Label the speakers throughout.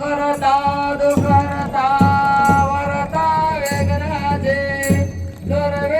Speaker 1: करता दुःख करता वरता वेगनाचे सर्वे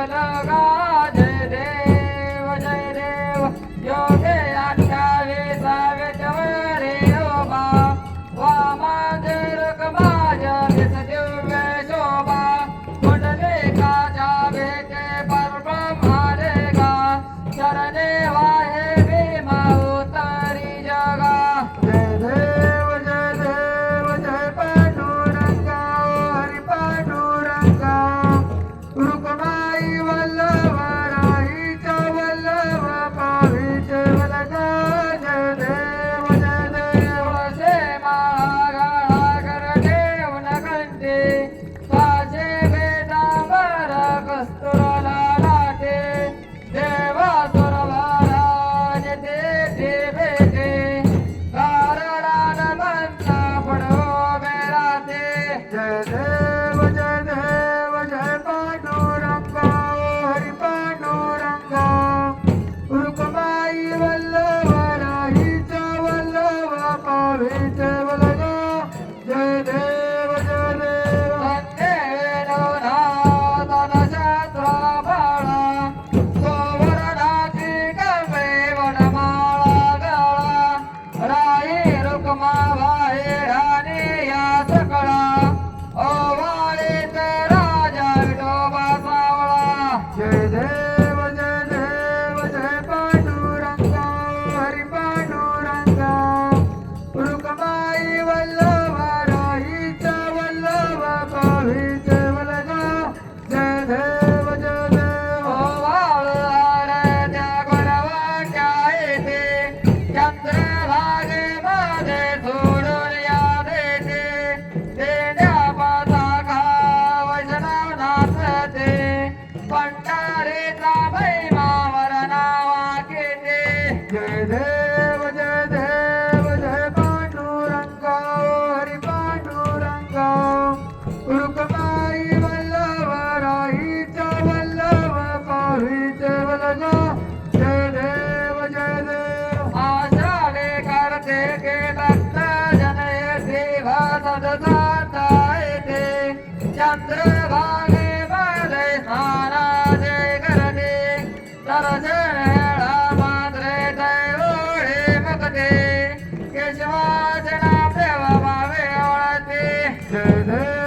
Speaker 1: ولا पंढारेचा मावर नावा केते
Speaker 2: जय देव जय देव जय पांडुरंग हरी पांडुरंग. रुकमाई वल्लभ राही च वल्लभ पाहिच वल्लभ. जय देव जय देव.
Speaker 1: आश्रमे करते के भक्त जन येते भा सदसा येते. चंद्रभा
Speaker 2: Türkiye'de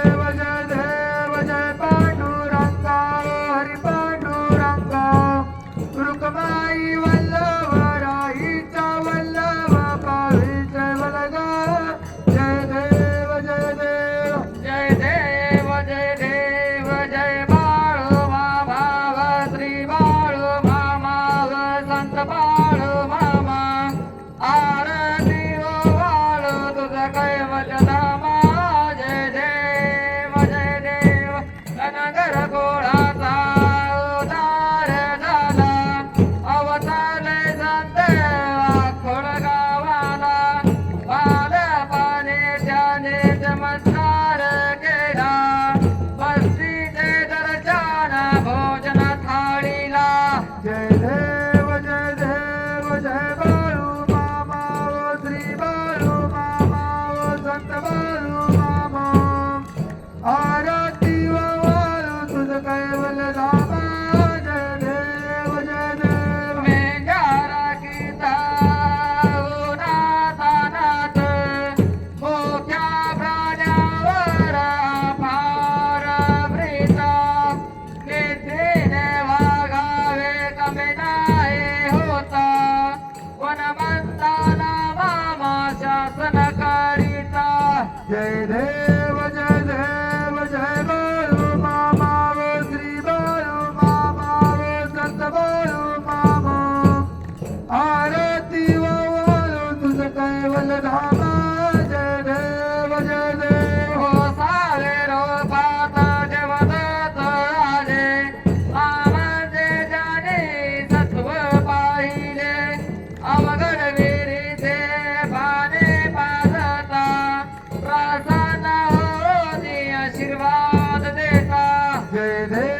Speaker 2: जय देव